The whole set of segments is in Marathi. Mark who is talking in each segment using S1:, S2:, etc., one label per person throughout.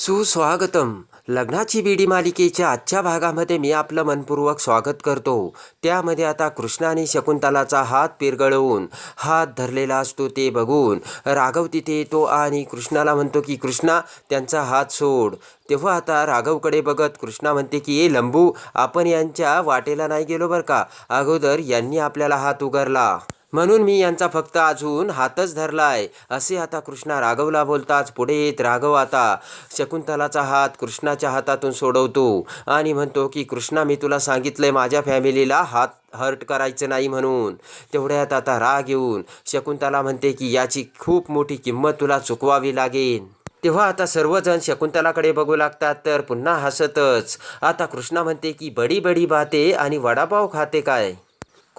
S1: सुस्वागतम. लग्नाची बीडी मालिकेच्या आजच्या भागामध्ये मी आपलं मनपूर्वक स्वागत करतो. त्यामध्ये आता कृष्णाने आणि शकुंतलाचा हात पिरगळवून हात धरलेला असतो ते बघून. राघव तिथे येतो आणि कृष्णाला म्हणतो की कृष्णा त्यांचा हात सोड. तेव्हा आता राघवकडे बघत कृष्णा म्हणते की ए लंबू आपण यांच्या वाटेला नाही गेलो बरं का? अगोदर यांनी आपल्याला हात उगारला. म्हणून मी यांचा फक्त अजून हातच धरलाय. असे आता कृष्णा राघवला बोलताच पुढे येत राघव आता शकुंतलाचा हात कृष्णाच्या हातातून सोडवतो आणि म्हणतो की कृष्णा मी तुला सांगितलंय माझ्या फॅमिलीला हात हर्ट करायचं नाही म्हणून. तेवढ्यात आता राग येऊन शकुंतला म्हणते की याची खूप मोठी किंमत तुला चुकवावी लागेल. तेव्हा आता सर्वजण शकुंतलाकडे बघू लागतात तर पुन्हा हसतच. आता कृष्णा म्हणते की बडी बडी बाते आणि वडापाव खाते काय?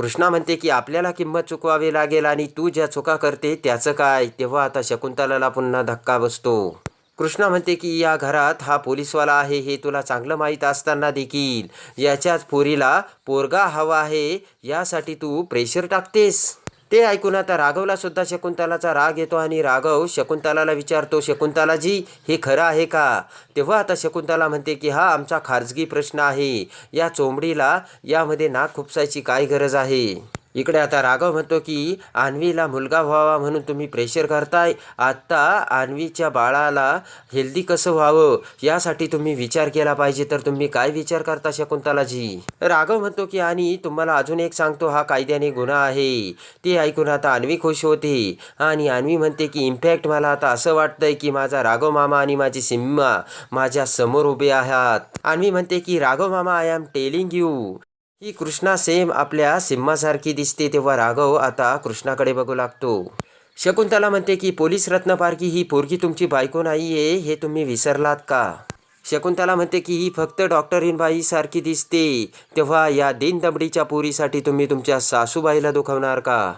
S1: कृष्णा म्हणते की आपल्याला किंमत चुकवावी लागेल आणि तू ज्या चुका करते त्याचं काय? तेव्हा आता शकुंतलाला पुन्हा धक्का बसतो. कृष्णा म्हणते की या घरात हा पोलीसवाला आहे हे तुला चांगलं माहीत असताना देखील. याच्याच पोरीला पोरगा हवा आहे यासाठी तू प्रेशर टाकतेस. ते ऐकून आता राघवला सुद्धा शकुंतलाचा राग येतो आणि राघव शकुंतलाला विचारतो शकुंतलाजी हे खरं आहे का? तेव्हा आता शकुंतला म्हणते की हा आमचा खाजगी प्रश्न आहे. या चोंबडीला यामध्ये नाक खुपसायची काय गरज आहे? इकडे आता राघव म्हणतो की अन्वीला मुलगा व्हावा म्हणून तुम्ही प्रेशर करताय. आत्ता अन्वीच्या बाळाला हेल्दी कसं व्हावं यासाठी तुम्ही विचार केला पाहिजे. तर तुम्ही काय विचार करता शकुंतलाजी? राघव म्हणतो की आणि तुम्हाला अजून एक सांगतो हा कायद्याने गुन्हा आहे. ते ऐकून आता अन्वी खुश होते. आणि अन्वी म्हणते की इम्पॅक्ट मला आता असं वाटतंय की माझा राघव मामा आणि माझी सिम्मा माझ्यासमोर उभे आहात. अन्वी म्हणते की राघव मामा आय एम टेलिंग यू ही कृष्णा सेम आपल्या सिम्मासारखी दिसते तेव्हा राघव आता कृष्णाकडे बघू लागतो. शकुंतला म्हणते की पोलीस रत्नपारखी ही पोरगी तुमची बायको नाही आहे हे तुम्ही विसरलात का? शकुंतला म्हणते की ही फक्त डॉक्टरीन बाईसारखी दिसते. तेव्हा या दीनदबडीच्या पोरीसाठी तुम्ही तुमच्या सासूबाईला दुखवणार का?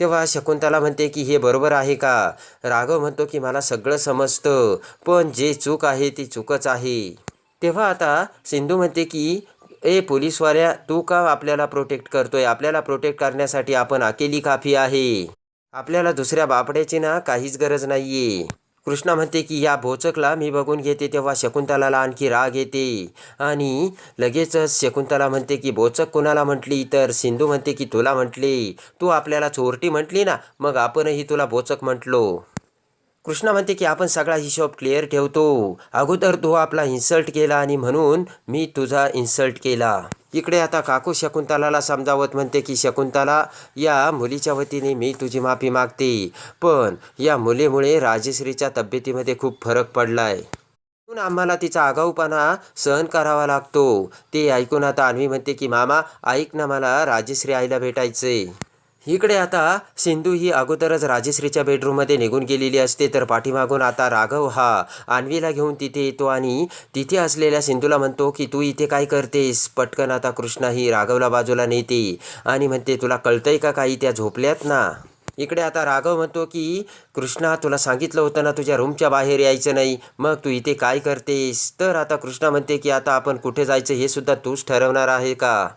S1: तेव्हा शकुंतला म्हणते की हे बरोबर आहे का? राघव म्हणतो की मला सगळं समजतं पण जे चूक आहे ती चूकच आहे. तेव्हा आता सिंधू म्हणते की ए पोलीसवाल्या तू का आपल्याला प्रोटेक्ट करतोय? आपल्याला प्रोटेक्ट करण्यासाठी आपण अकेली काफी आहे. आपल्याला दुसऱ्या बापड्याची ना काहीच गरज नाहीये. कृष्णा म्हणते की या भोचकला मी बघून घेते तेव्हा शकुंतलाला आणखी राग येते. आणि लगेचच शकुंतला म्हणते की भोचक कुणाला म्हटली? तर सिंधू म्हणते की तुला म्हटली. तू आपल्याला चोरटी म्हटली ना मग आपणही तुला भोचक म्हटलो. कृष्णा म्हणते की आपण सगळा हिशोब क्लिअर ठेवतो. अगोदर तू आपला इन्सल्ट केला आणि म्हणून मी तुझा इन्सल्ट केला. इकडे आता काकू शकुंतलाला समजावत म्हणते की शकुंतला या मुलीच्या वतीने मी तुझी माफी मागते. पण या मुलीमुळे राजश्रीच्या तब्येतीमध्ये खूप फरक पडलाय. म्हणून आम्हाला तिचा आगाऊपणा सहन करावा लागतो. ते ऐकून आता अन्वी म्हणते की मामा ऐक ना मला राजश्री आईला भेटायचंय. इकडे आता सिंधू ही अगोदरच राजश्रीच्या बेडरूममध्ये निघून गेलेली असते. तर पाठीमागून आता राघव हा आणवीला घेऊन तिथे येतो आणि तिथे असलेल्या सिंधूला म्हणतो की तू इथे काय करतेस? पटकन आता कृष्णा ही राघवला बाजूला नेते आणि म्हणते तुला कळतंय का काही? त्या झोपल्यात ना. इकडे आता राघव म्हणतो की कृष्णा तुला सांगितलं होतं ना तुझ्या रूमच्या बाहेर यायचं नाही. मग तू इथे काय करतेस? तर आता कृष्णा म्हणते की आता आपण कुठे जायचं हे सुद्धा तूच ठरवणार आहे का?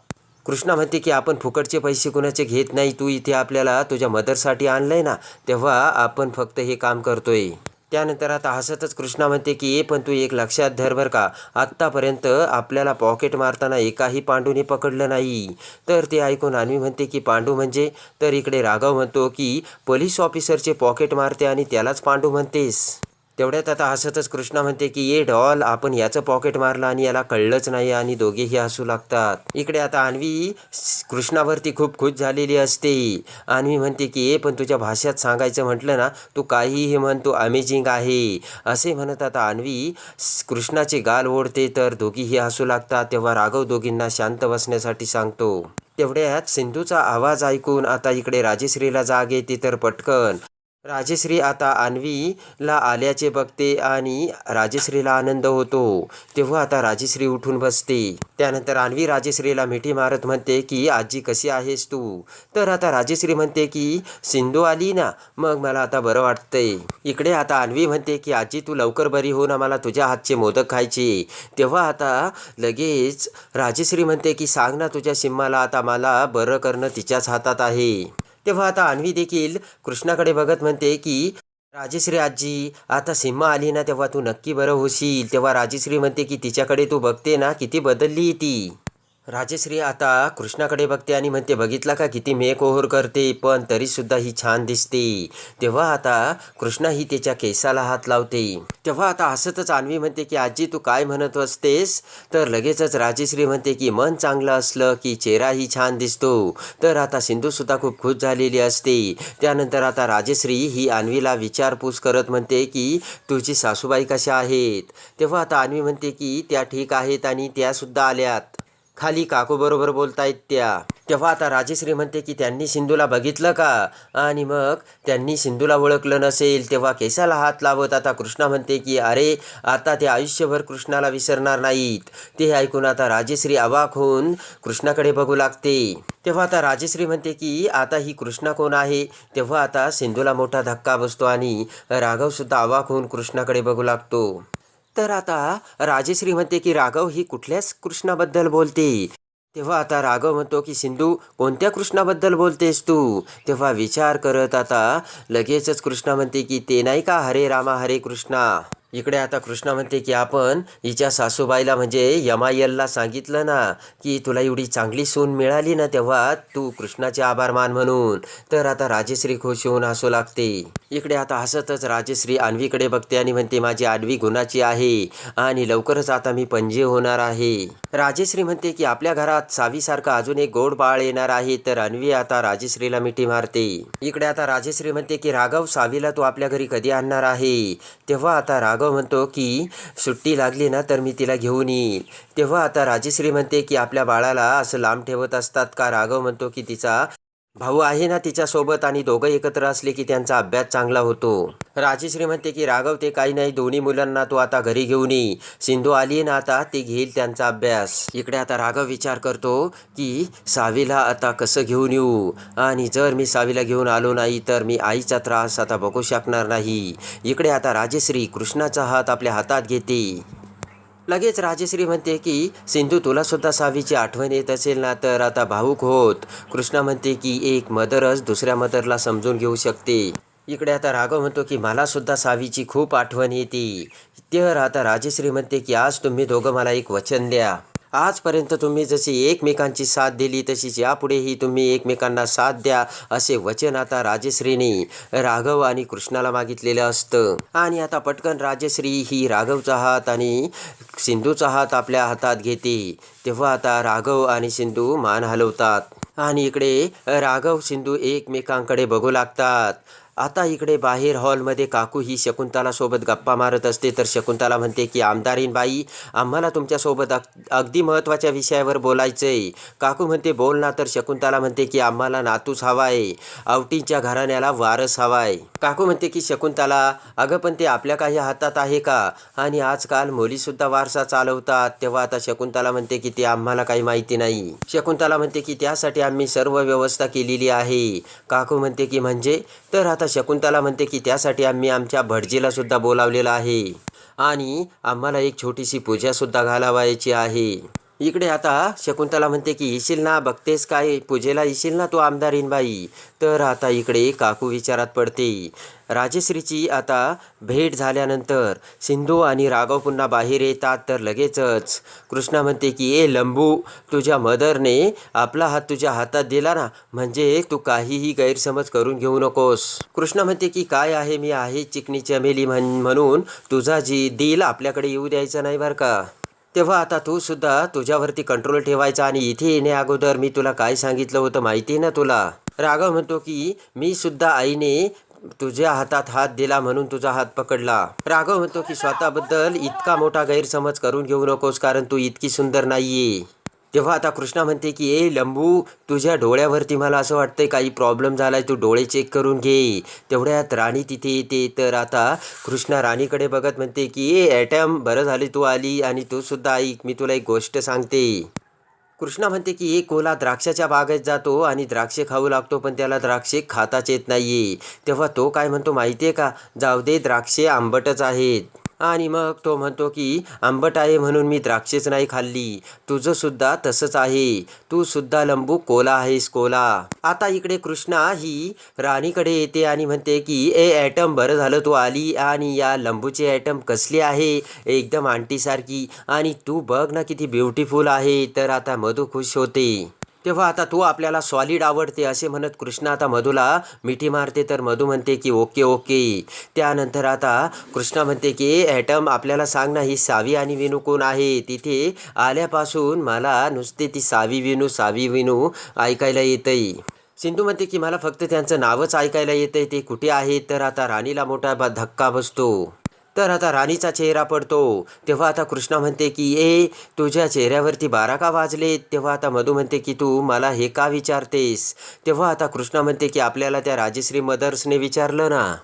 S1: कृष्णा म्हणते की आपण फुकटचे पैसे कुणाचे घेत नाही? तू इथे आपल्याला तुझ्या मदरसाठी आणलंय ना तेव्हा आपण फक्त हे काम करतोय. त्यानंतर आता हसतच कृष्णा म्हणते की ए पण तू एक लक्षात धर बर का आत्तापर्यंत आपल्याला पॉकेट मारताना एकाही पांडूने पकडलं नाही. तर ते ऐकून आणवी म्हणते की पांडू म्हणजे? तर इकडे राघव म्हणतो की पोलीस ऑफिसरचे पॉकेट मारते आणि त्यालाच पांडू म्हणतेस. तेवढ्यात आता हसतच कृष्णा म्हणते की ये डॉल आपण याचं पॉकेट मारलं आणि याला कळलंच नाही आणि दोघेही हसू लागतात. इकडे आता अन्वी कृष्णावरती खूप खुश झालेली असते. अन्वी म्हणते की ए पण तुझ्या भाषेत सांगायचं म्हटलं ना तू काहीही म्हण तू अमेझिंग आहे. असे म्हणत आता अन्वी कृष्णाचे गाल ओढते तर दोघीही हसू लागतात तेव्हा राघव दोघींना शांत बसण्यासाठी सांगतो. तेवढ्यात सिंधूचा आवाज ऐकून आता इकडे राजेश्रीला जाग येते तर पटकन. राजश्री आता अन्वीला आल्याचे बघते आणि राजश्रीला आनंद होतो. तेव्हा आता राजश्री उठून बसते. त्यानंतर अन्वी राजश्रीला मिठी मारत म्हणते की आजी कशी आहेस तू? तर आता राजश्री म्हणते की सिंधू आली ना मग मला आता बरं वाटतंय. इकडे आता अन्वी म्हणते की आजी तू लवकर बरी हो ना मला तुझ्या हातचे मोदक खायचे. तेव्हा आता लगेच राजश्री म्हणते की सांग ना तुझ्या सिम्माला आता मला बरं करणं तिच्याच हातात आहे. तेव्हा आता अन्वी देखील कृष्णाकडे बघत म्हणते की राजेश्री आजी आता सिम्मा आली ना तेव्हा तू नक्की बरं होशील. तेव्हा राजेश्री म्हणते की तिच्याकडे तू बघते ना किती बदलली ती. राजेश्री आता कृष्णाकडे बघते आणि म्हणते बघितला का किती मेकओव्हर करते पण तरीसुद्धा ही छान दिसते. तेव्हा आता कृष्णा ही त्याच्या केसाला हात लावते. तेव्हा आता हसतच अन्वी म्हणते की आजी तू काय म्हणत असतेस? तर लगेचच राजेश्री म्हणते की मन चांगलं असलं की चेहराही छान दिसतो. तर आता सिंधूसुद्धा खूप खुश झालेली असते. त्यानंतर आता राजेश्री ही अन्वीला विचारपूस करत म्हणते की तुझी सासूबाई कशा आहेत? तेव्हा आता अन्वी म्हणते की त्या ठीक आहेत आणि त्यासुद्धा आल्यात. खाली काकूबरोबर बोलतायत त्या. तेव्हा आता राजेश्री म्हणते की त्यांनी सिंधूला बघितलं का? आणि मग त्यांनी सिंधूला ओळखलं नसेल तेव्हा केसाला हात लावत आता कृष्णा म्हणते की अरे आता ते आयुष्यभर कृष्णाला विसरणार नाहीत. ते ऐकून आता राजेश्री अवाक होऊन कृष्णाकडे बघू लागते. तेव्हा आता राजेश्री म्हणते की आता ही कृष्णा कोण आहे? तेव्हा आता सिंधूला मोठा धक्का बसतो आणि राघवसुद्धा अवाक होऊन कृष्णाकडे बघू लागतो. तर आता राजेश्री म्हणते की राघव ही कुठल्याच कृष्णाबद्दल बोलते. तेव्हा आता राघव म्हणतो की सिंधू कोणत्या कृष्णाबद्दल बोलतेस तू? तेव्हा विचार करत आता लगेचच कृष्णा म्हणते की ते नाही का हरे रामा हरे कृष्णा? इकडे आता कृष्णा म्हणते की आपण हिच्या सासूबाईला म्हणजे यमायलला सांगितलं ना की तुला एवढी चांगली सून मिळाली ना तेव्हा तू कृष्णाचे आभार मान म्हणून. तर आता राजेश्री खुश होऊन हसू लागते. इकडे आता हसतच राजेश्री अन्वीकडे बघते आणि म्हणते माझी आडवी गुणाची आहे आणि लवकरच आता मी पंजे होणार आहे. राजेश्री म्हणते की आपल्या घरात सावीसारखा अजून एक गोड बाळ येणार आहे तर अन्वी आता राजेश्रीला मिठी मारते. इकडे आता राजेश्री म्हणते की राघव सावीला तू आपल्या घरी कधी आणणार आहे? तेव्हा आता राघव राघव म्हणतो की सुट्टी लागली ना तर मी तिला घेऊन येईल. तेव्हा आता राजेश्री म्हणते की आपल्या बाळाला असं लांब ठेवत असतात का? राघव म्हणतो की तिचा भाऊ आहे ना तिच्यासोबत आणि दोघं एकत्र असले की त्यांचा अभ्यास चांगला होतो. राजेश्री म्हणते की राघव ते काही नाही. दोन्ही मुलांना तू आता घरी घेऊन ये. सिंधू आली ना आता ती घेईल त्यांचा अभ्यास. इकडे आता राघव विचार करतो की सावीला आता कसं घेऊन येऊ? आणि जर मी सावीला घेऊन आलो नाही तर मी आईचा त्रास आता बघू शकणार नाही. इकडे आता राजेश्री कृष्णाचा हात आपल्या हातात घेते. लगेच राजेश्री म्हणते की सिंधू तुला सुद्धा सावीची आठवण येत असेल ना तर आता भाऊक होत. कृष्णा म्हणते की एक मदरच दुसऱ्या मदरला समजून घेऊ शकते. इकडे आता राघव म्हणतो की मला सुद्धा सावीची खूप आठवण येते. तर आता राजेश्री म्हणते की आज तुम्ही दोघं मला एक वचन द्या. आजपर्यंत तुम्ही जशी एकमेकांची साथ दिली तशीच यापुढेही तुम्ही एकमेकांना साथ द्या असे वचन आता राजेश्रीने राघव आणि कृष्णाला मागितलेलं असतं. आणि आता पटकन राजेश्री ही राघवचा हात आणि सिंधूचा हात आपल्या हातात घेते. तेव्हा आता राघव आणि सिंधू मान हलवतात. आणि इकडे राघव सिंधू एकमेकांकडे बघू लागतात. आता इकडे बाहेर हॉलमध्ये काकू ही शकुंतलासोबत गप्पा मारत असते तर शकुंतला म्हणते की आमदारीन बाई आम्हाला तुमच्यासोबत अग अगदी महत्त्वाच्या विषयावर बोलायचं आहे काकू म्हणते बोल ना. तर शकुंतला म्हणते की आम्हाला नातूच हवा आहे आवटींच्या घराण्याला वारस हवाय. काकू म्हणते की शकुंतला अगं पण ते आपल्या काही हातात आहे का? आणि आजकाल मुलीसुद्धा वारसा चालवतात. तेव्हा आता शकुंतला म्हणते की ते आम्हाला काही माहिती नाही. शकुंतला म्हणते की त्यासाठी आम्ही सर्व व्यवस्था केलेली आहे. काकू म्हणते की म्हणजे? तर आता शकुंतला म्हणते की त्यासाठी आम्ही आमच्या भटजीलासुद्धा बोलावलेलं आहे. आणि आम्हाला एक छोटीशी पूजासुद्धा घालावायची आहे. इकडे आता शकुंतला म्हणते की येशील ना बघतेस काय? पूजेला येशील ना तू आमदारीनबाई तर आता इकडे काकू विचारात पडते. राजेश्रीची आता भेट झाल्यानंतर सिंधू आणि राघव पुन्हा बाहेर येतात तर लगेचच कृष्णा म्हणते की ए लंबू तुझ्या मदरने आपला हात तुझ्या हातात दिला ना म्हणजे तू काहीही गैरसमज करून घेऊ नकोस. कृष्णा म्हणते की काय आहे? मी आहे चिकनी चमेली म्हण म्हणून तुझा जी दिल आपल्याकडे येऊ द्यायचा नाही बरं का? तेव्हा आता तू सुद्धा तुझ्यावरती कंट्रोल ठेवायचा आणि इथे येण्या अगोदर मी तुला काय सांगितलं होतं माहिती आहे ना तुला? राघव म्हणतो की मी सुद्धा आईने तुझ्या हातात हात दिला म्हणून तुझा हात पकडला. राघव म्हणतो की स्वतःबद्दल इतका मोठा गैरसमज करून घेऊ नकोस कारण तू इतकी सुंदर नाहीये. तेव्हा आता कृष्णा म्हणते की ए लंबू तुझ्या डोळ्यावरती मला असं वाटतंय काही प्रॉब्लेम झाला आहे तू डोळे चेक करून घे. तेवढ्यात राणी तिथे येते. तर आता कृष्णा राणीकडे बघत म्हणते की ए ॲटम बरं झाली तू आली आणि तू सुद्धा ऐक मी तुला एक गोष्ट सांगते. कृष्णा म्हणते की एक कोला द्राक्षाच्या बागेत जातो आणि द्राक्षे खाऊ लागतो पण त्याला द्राक्षे खाताच येत नाही तेव्हा तो काय म्हणतो माहिती आहे का? जाऊ दे द्राक्षे आंबटच आहेत. आणि मग तो म्हणतो की आंबट आहे म्हणून मी द्राक्षेच नाही खाल्ली. तुझं सुद्धा तसंच आहे. तू सुद्धा लंबू कोला आहेस कोला. आता इकडे कृष्णा ही राणीकडे येते आणि म्हणते की ए ॲटम बरं झालं तू आली आणि या लंबूचे ॲटम कसले आहे? एकदम आंटीसारखी. आणि तू बघ ना किती ब्युटिफुल आहे. तर आता मधू खुश होते. तेव्हा आता तू आपल्याला सॉलिड आवडते असे म्हणत कृष्णा आता मधूला मिठी मारते तर मधू म्हणते की ओके ओके. त्यानंतर आता कृष्णा म्हणते की ॲटम आपल्याला सांग ना ही सावी आणि विनू कोण आहे? तिथे आल्यापासून मला नुसते ती सावी विनू सावी विनू ऐकायला येतंय. सिंधू म्हणते की मला फक्त त्यांचं नावच ऐकायला येतंय ते कुठे आहेत? तर आता राणीला मोठा धक्का बसतो. तर आता राणीचा चेहरा पडतो. तेव्हा आता कृष्णा म्हणते की ए तुझ्या चेहऱ्यावरती बारा का वाजले? तेव्हा आता मधू म्हणते की तू मला हे का विचारतेस? तेव्हा आता कृष्णा म्हणते की आपल्याला त्या राजश्री मदर्सने विचारलं ना.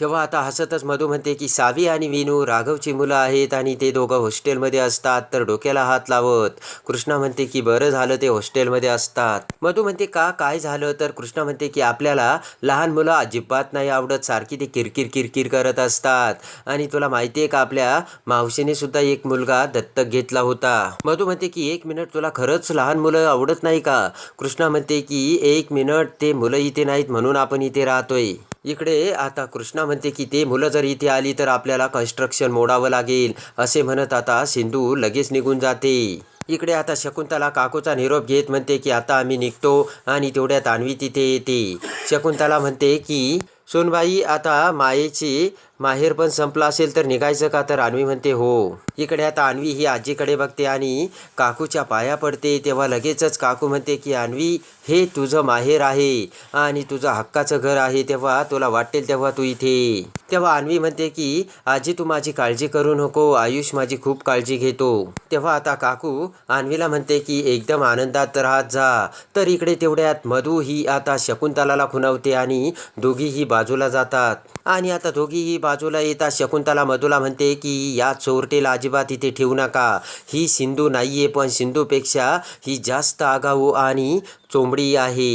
S1: तेव्हा आता हसतच मधू म्हणते की सावी आणि विनू राघवची मुलं आहेत आणि ते दोघं हॉस्टेलमध्ये असतात तर डोक्याला हात लावत. कृष्णा म्हणते की बरं झालं ते हॉस्टेलमध्ये असतात. मधू म्हणते का काय झालं? तर कृष्णा म्हणते की आपल्याला लहान मुलं अजिबात नाही आवडत सारखी ते किरकिर किरकिर करत असतात. आणि तुला माहिती आहे का आपल्या मावशीने सुद्धा एक मुलगा दत्तक घेतला होता. मधू म्हणते की एक मिनिट तुला खरंच लहान मुलं आवडत नाही का? कृष्णा म्हणते की एक मिनिट ते मुलं इथे नाहीत म्हणून आपण इथे राहतोय. इकडे आता कृष्णा म्हणते की ते मुलं जर इथे आली तर आपल्याला कन्स्ट्रक्शन मोडावं लागेल असे म्हणत आता सिंधू लगेच निघून जाते. इकडे आता शकुंतला काकूचा निरोप घेत म्हणते की आता आम्ही निघतो आणि तेवढ्यात अन्वी तिथे येते. शकुंतला म्हणते की सोनबाई आता मायेची माहेर पण संपला असेल तर निघायचं का? तर अन्वी म्हणते हो. इकडे आता अन्वी ही आजीकडे बघते आणि काकूच्या पाया पडते. तेव्हा लगेचच काकू म्हणते की अन्वी हे तुझं माहेर आहे आणि तुझं हक्काचं घर आहे. तेव्हा तुला वाटेल तेव्हा तू इथे तेव्हा अन्वी म्हणते की आजी तू माझी काळजी करू नको. आयुष माझी खूप काळजी घेतो. तेव्हा आता काकू अन्वीला म्हणते की एकदम आनंदात राहत जा. तर इकडे तेवढ्यात मधू ही आता शकुंतलाला खुनावते आणि दोघीही बाजूला जातात. आणि आता दोघीही बाजूला येता शकुंतला मधूला म्हणते की या चोरटेला अजिबात इथे ठेवू नका. ही सिंधू नाहीये पण सिंधूपेक्षा ही जास्त आगाऊ आणि चोंबडी आहे.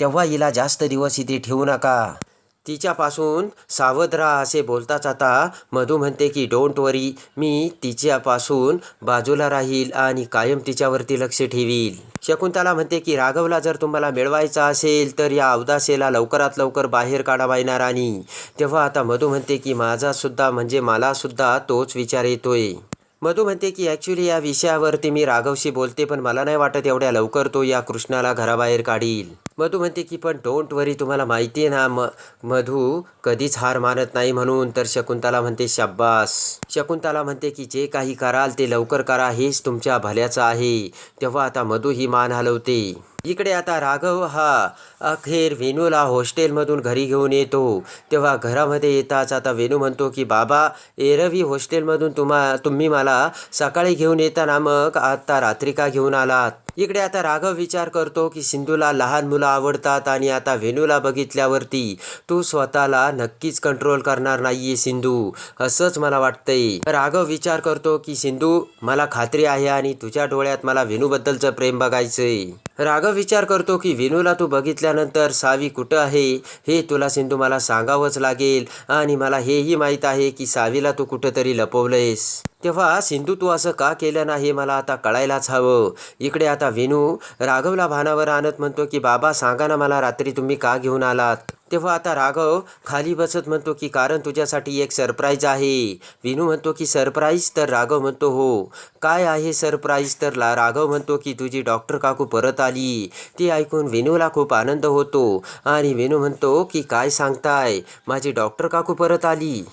S1: तेव्हा हिला जास्त दिवस इथे ठेवू नका. तिच्यापासून सावध राहा असे बोलताच आता मधू म्हणते की डोंट वरी मी तिच्यापासून बाजूला राहील आणि कायम तिच्यावरती लक्ष ठेवील. शकुंतला म्हणते की राघवला जर तुम्हाला मिळवायचा असेल तर या अवदासेला लवकरात लवकर बाहेर काढा येणार आणि तेव्हा आता मधू म्हणते की माझासुद्धा म्हणजे मलासुद्धा तोच विचार येतोय. मधू म्हणते की ॲक्च्युली या विषयावरती मी राघवशी बोलते पण मला नाही वाटत एवढ्या लवकर तो या कृष्णाला घराबाहेर काढील. मधू म्हणते की पण डोंट वरी तुम्हाला माहिती आहे ना म मधू कधीच हार मानत नाही म्हणून. तर शकुंतला म्हणते शाब्बास शकुंतला म्हणते की जे काही कराल ते लवकर करा हेच तुमच्या भल्याचं आहे. तेव्हा आता मधू ही मान हलवते. इकडे आता राघव हा अखेर वेणूला हॉस्टेलमधून घरी घेऊन येतो. तेव्हा घरामध्ये येताच आता वेणू म्हणतो की बाबा एरवी हॉस्टेलमधून तुम्हा तुम्ही मला सकाळी घेऊन येताना मग आता रात्री का घेऊन आलात? इकडे आता राघव विचार करतो की सिंधूला लहान मुलं आवडतात आणि आता वेणूला बघितल्यावरती तू स्वतःला नक्कीच कंट्रोल करणार नाहीये सिंधू असंच मला वाटतंय. राघव विचार करतो की सिंधू मला खात्री आहे आणि तुझ्या डोळ्यात मला वेणूबद्दलचं प्रेम बघायचंय. राघव विचार करतो की विनूला तू बघितल्यानंतर सावी कुठं आहे? हे तुला सिंधू मला सांगावंच लागेल. आणि मला हेही माहीत आहे की सावीला तू कुठंतरी लपवलंयस. तेव्हा सिंधू तू असं का केलं नाही? हे मला आता कळायलाच हवं. इकडे आता विनू राघवला भानावर आणत म्हणतो की बाबा सांगा ना मला रात्री तुम्ही का घेऊन आलात? तेव्हा आता राघव खाली बसत म्हणतो की कारण तुझ्यासाठी एक सरप्राईज आहे. विनू म्हणतो की सरप्राईज तर राघव म्हणतो हो. काय आहे सरप्राईज तर ला राघव म्हणतो की तुझी डॉक्टर काकू परत आली. ती ऐकून विनूला खूप आनंद होतो आणि विनू म्हणतो की काय सांगताय? माझी डॉक्टर काकू परत आली.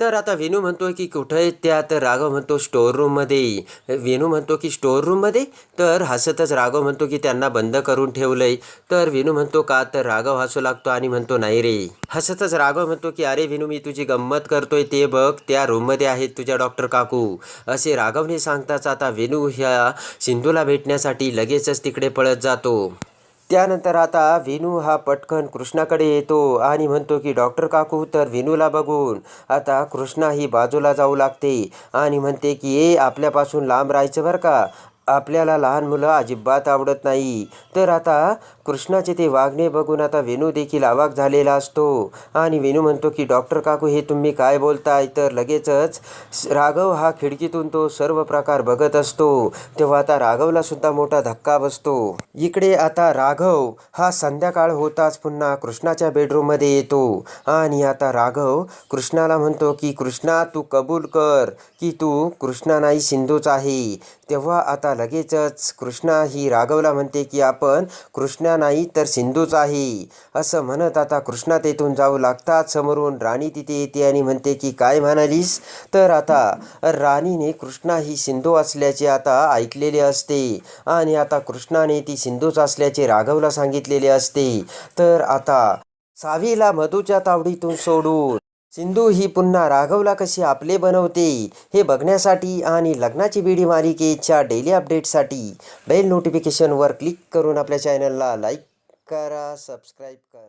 S1: तर आता विनू म्हणतोय की कुठं आहे त्या? तर राघव म्हणतो स्टोअर रूममध्ये वेणू म्हणतो की स्टोअर रूममध्ये तर हसतच राघव म्हणतो की त्यांना बंद करून ठेवलंय. तर विनू म्हणतो का? तर राघव हसू लागतो आणि म्हणतो नाही रे. हसतच राघव म्हणतो की अरे विनू मी तुझी गंमत करतोय ते बघ. त्या रूममध्ये आहेत तुझ्या डॉक्टर काकू. असे राघवने सांगताच आता वेणू ह्या सिंधूला भेटण्यासाठी लगेचच तिकडे पळत जातो. त्यानंतर आता विनू हा पटकन कृष्णाकडे येतो आणि म्हणतो की डॉक्टर काकू तर विनूला बघून आता कृष्णा ही बाजूला जाऊ लागते आणि म्हणते की ए आपल्यापासून लांब राहायचं बरं का? आपल्याला लहान मुलं अजिबात आवडत नाही. तर आता कृष्णाचे ते वागणे बघून आता वेणू देखील आवाक झालेला असतो. आणि वेणू म्हणतो की डॉक्टर काकू हे तुम्ही काय बोलताय? तर लगेचच राघव हा खिडकीतून तो सर्व प्रकार बघत असतो. तेव्हा आता राघवला सुद्धा मोठा धक्का बसतो. इकडे आता राघव हा संध्याकाळ होताच पुन्हा कृष्णाच्या बेडरूममध्ये येतो. आणि आता राघव कृष्णाला म्हणतो की कृष्णा तू कबूल कर की तू कृष्णा नाही सिंधूच आहे. तेव्हा आता लगेचच कृष्णा ही राघवला म्हणते की आपण कृष्णा नाही तर सिंधूच आहे. असं म्हणत आता कृष्णा तेथून जाऊ लागतात. समोरून राणी तिथे येते आणि म्हणते की काय म्हणालीस? तर आता राणीने कृष्णा ही सिंधू असल्याचे आता ऐकलेले असते आणि आता कृष्णाने ती सिंधूच असल्याचे राघवला सांगितलेले असते. तर आता सावीला मधूच्या तावडीतून सोडून सिंधू ही पुन्हा राघवला कशी आपले बनवते हे बघण्यासाठी आणि लग्नाची बीडी मालिकेच्या डेली अपडेटसाठी बेल नोटिफिकेशनवर क्लिक करून आपल्या चॅनलला लाईक करा सबस्क्राईब करा.